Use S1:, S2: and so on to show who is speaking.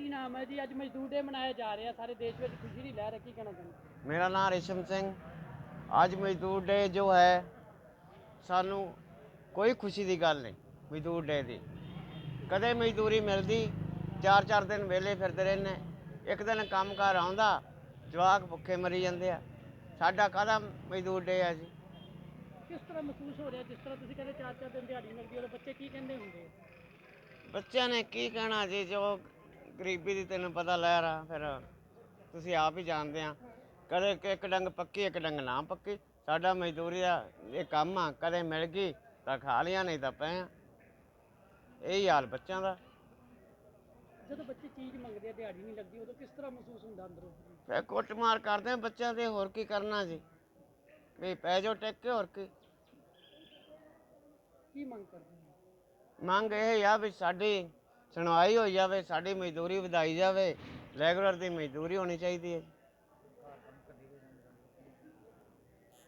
S1: ਕੀ ਨਾਮ ਹੈ ਜੀ? ਅੱਜ ਮਜ਼ਦੂਰ ਡੇ ਮਨਾਇਆ ਜਾ ਰਿਹਾ ਸਾਰੇ ਦੇਸ਼ ਵਿੱਚ ਖੁਸ਼ੀ ਦੀ ਲਹਿਰ ਹੈ ਕੀ ਕਹਿਣਾ ਚਾਹੁੰਦੇ
S2: ਮੇਰਾ ਨਾਮ ਰੇਸ਼ਮ ਸਿੰਘ। ਅੱਜ ਮਜ਼ਦੂਰ ਡੇ ਜੋ ਹੈ ਸਾਨੂੰ ਕੋਈ ਖੁਸ਼ੀ ਦੀ ਗੱਲ ਨਹੀਂ ਮਜ਼ਦੂਰ ਡੇ ਦੀ। ਕਦੇ ਮਜ਼ਦੂਰੀ ਮਿਲਦੀ ਚਾਰ ਚਾਰ ਦਿਨ ਵਿਹਲੇ ਫਿਰਦੇ ਰਹਿੰਦੇ ਇੱਕ ਦਿਨ ਕੰਮ ਕਾਰ ਆਉਂਦਾ ਜਵਾਕ ਭੁੱਖੇ ਮਰੀ ਜਾਂਦੇ ਆ। ਸਾਡਾ ਕਾਹਦਾ ਮਜ਼ਦੂਰ ਡੇ ਆ ਜੀ?
S1: ਕਿਸ ਤਰ੍ਹਾਂ ਮਹਿਸੂਸ ਹੋ ਰਿਹਾ ਜਿਸ ਤਰ੍ਹਾਂ ਤੁਸੀਂ ਕਹਿੰਦੇ ਚਾਰ ਚਾਰ ਦਿਨ ਦਿਹਾੜੀ ਮਿਲਦੀ ਹੈ ਬੱਚੇ ਕੀ ਕਹਿੰਦੇ ਹੁੰਦੇ
S2: ਬੱਚਿਆਂ ਨੇ ਕੀ ਕਹਿਣਾ ਜੀ ਜੋ ਗਰੀਬੀ ਦੀ ਤੈਨੂੰ ਪਤਾ ਲੈ ਰਾ ਫਿਰ ਤੁਸੀਂ ਆਪ ਹੀ ਜਾਣਦੇ ਆ। ਕਦੇ ਇੱਕ ਡੰਗ ਪੱਕੀ ਇੱਕ ਡੰਗ ਨਾ ਪੱਕੀ। ਸਾਡਾ ਮਜ਼ਦੂਰੀ ਦਾ ਇਹ ਕੰਮ ਆ ਕਦੇ ਮਿਲ ਗਈ ਤਾਂ ਖਾ ਲਿਆ ਨਹੀਂ ਤਾਂ ਪਏ ਆ। ਇਹੀ ਹਾਲ ਬੱਚਿਆਂ ਦਾ।
S1: ਜਦੋਂ ਬੱਚੇ ਚੀਜ਼ ਮੰਗਦੇ ਆ ਦਿਹਾੜੀ ਨਹੀਂ ਲੱਗਦੀ ਉਦੋਂ ਕਿਸ ਤਰ੍ਹਾਂ ਮਹਿਸੂਸ ਹੁੰਦਾ ਅੰਦਰੋਂ?
S2: ਫਿਰ ਕੁੱਟਮਾਰ ਕਰਦੇ ਆ ਬੱਚਿਆਂ ਦੇ ਹੋਰ ਕੀ ਕਰਨਾ ਜੀ? ਵੀ ਪੈ ਜਾਓ ਟਿਕ ਕੇ ਹੋਰ ਕੀ?
S1: ਕੀ ਮੰਗ ਕਰਦੇ ਹੋ?
S2: ਮੰਗ ਇਹ ਆ ਵੀ ਸਾਡੀ ਸੁਣਵਾਈ ਹੋਈ ਜਾਵੇ ਸਾਡੀ ਮਜ਼ਦੂਰੀ ਵਧਾਈ ਜਾਵੇ ਰੈਗੂਲਰ ਦੀ ਮਜ਼ਦੂਰੀ ਹੋਣੀ ਚਾਹੀਦੀ ਹੈ।